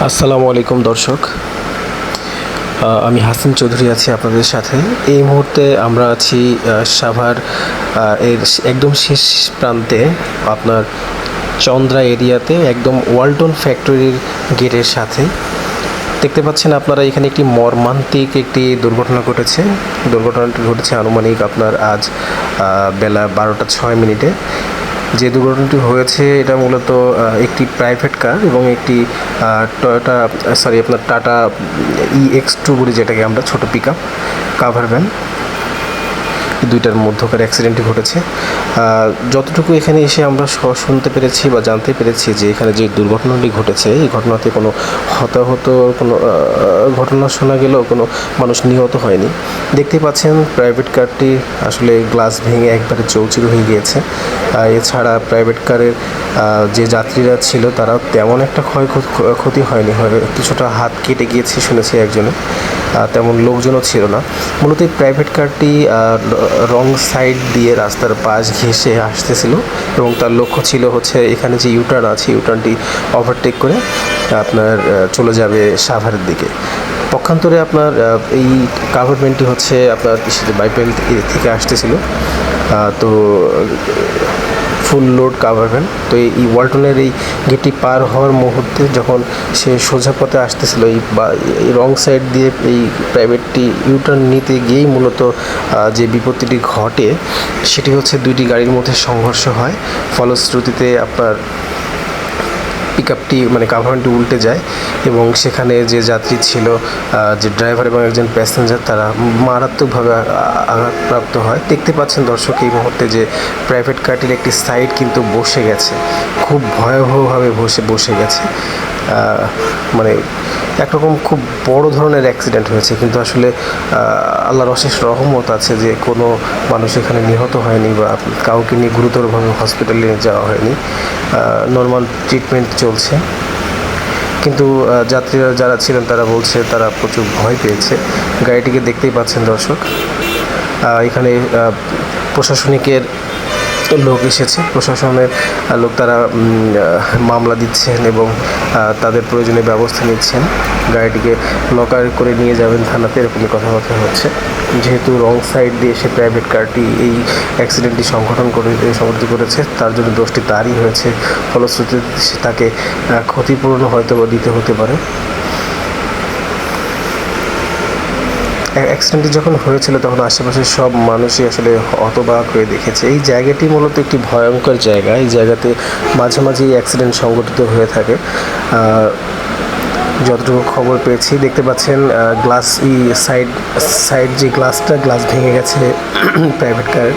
আসসালামু আলাইকুম, দর্শক। আমি হাসিন চৌধুরী আছি আপনাদের সাথে। এই মুহূর্তে আমরা আছি সাভার এর একদম শেষ প্রান্তে, আপনার চন্দ্রা এরিয়াতে, একদম ওয়ালটন ফ্যাক্টরির গেটের সাথে। দেখতে পাচ্ছেন আপনারা, এখানে একটি মর্মান্তিক একটি দুর্ঘটনা ঘটেছে। দুর্ঘটনাটি ঘটেছে আনুমানিক আপনার আজ বেলা বারোটা ছয় মিনিটে। যে দুর্ঘটনাটি হয়েছে, এটা মূলত একটি প্রাইভেট কার এবং একটি টয়োটা সরি আপনার টাটা ই এক্স টু বলি যেটাকে আমরা ছোটো পিক আপ কাভার ভ্যান দুইটার মধ্যকার অ্যাক্সিডেন্টটি ঘটেছে। যতটুকু এখানে এসে আমরা শুনতে পেরেছি বা জানতে পেরেছি যে এখানে যে দুর্ঘটনাটি ঘটেছে এই ঘটনাতে কোনো হতাহত কোনো ঘটনা শোনা গেলেও কোনো মানুষ নিহত হয়নি। দেখতে পাচ্ছেন প্রাইভেট কারটি আসলে গ্লাস ভেঙে একবারে চৌচির হয়ে গিয়েছে। এছাড়া প্রাইভেট কারের যে যাত্রীরা ছিল তারা তেমন একটা ক্ষয় ক্ষতি হয়নি। হয় কিছুটা হাত কেটে গিয়েছে শুনেছি একজনের আহ, তেমন লোকজনও ছিল না। মূলত প্রাইভেট কারটি রং সাইড দিয়ে রাস্তার পাশ ঘেঁষে আসতেছিল এবং তার লক্ষ্য ছিল হচ্ছে এখানে যে ইউটার্ন আছে ইউটার্নটি ওভারটেক করে আপনার চলে যাবে সাভারের দিকে। পক্ষান্তরে আপনার এই কাভারমেন্টটি হচ্ছে আপনার বাইপেল থেকে আসতেছিল। তো ফুল লোড কাভার তো এই ওয়ালটনের এই গেটটি পার হওয়ার মুহূর্তে যখন সে সোজা পথে আসতেছিল, এই বা রং সাইড দিয়ে এই প্রাইভেটটি ইউটার্ন নিতে গিয়েই মূলত যে বিপত্তিটি ঘটে, সেটি হচ্ছে দুইটি গাড়ির মধ্যে সংঘর্ষ হয়। ফলশ্রুতিতে আপনার পিক আপটি মানে কাভারটি উল্টে যায় এবং সেখানে যে যাত্রী ছিল যে ড্রাইভার এবং একজন প্যাসেঞ্জার তারা মারাত্মকভাবে আঘাতপ্রাপ্ত হয়। দেখতে পাচ্ছেন দর্শক, এই মুহূর্তে যে প্রাইভেট কারটির একটি সাইড কিন্তু বসে গেছে। খুব ভয়াবহভাবে বসে বসে গেছে। মানে একরকম খুব বড় ধরনের অ্যাক্সিডেন্ট হয়েছে। কিন্তু আসলে আল্লাহর অশেষ রহমত আছে যে কোনো মানুষ এখানে নিহত হয়নি বা কাউকে নিয়ে গুরুতরভাবে হসপিটালে যাওয়া হয়নি। নর্মাল ট্রিটমেন্ট চলছে। কিন্তু যাত্রীরা যারা ছিলেন তারা বলছে তারা প্রচুর ভয় পেয়েছে। গাড়িটিকে দেখতেই পাচ্ছেন দর্শক। এখানে প্রশাসনিকের লোক এসেছে। প্রশাসনের লোক তারা মামলা দিচ্ছেন এবং তাদের প্রয়োজনীয় ব্যবস্থা নিচ্ছেন। গাড়িটিকে লকার করে নিয়ে যাবেন থানাতে, এরকমই কথাবার্তা হচ্ছে। যেহেতু রং সাইড দিয়ে সে প্রাইভেট কারটি এই অ্যাক্সিডেন্টটি সংগঠন করে সংগঠিত করেছে, তার জন্য দোষটি তারই হয়েছে। ফলশ্রুতিতে তাকে ক্ষতিপূরণ হয়তো বা দিতে হতে পারে। অ্যাক্সিডেন্টটি যখন হয়েছিল, তখন আশেপাশের সব মানুষই আসলে হতবাক হয়ে দেখেছে। এই জায়গাটি মূলত একটি ভয়ঙ্কর জায়গা। এই জায়গাতে মাঝে মাঝে অ্যাক্সিডেন্ট সংঘটিত হয়ে থাকে। যতটুকু খবর পেয়েছি, দেখতে পাচ্ছেন গ্লাস ই সাইড সাইড যে গ্লাসটা গ্লাস ভেঙে গেছে প্রাইভেট কারের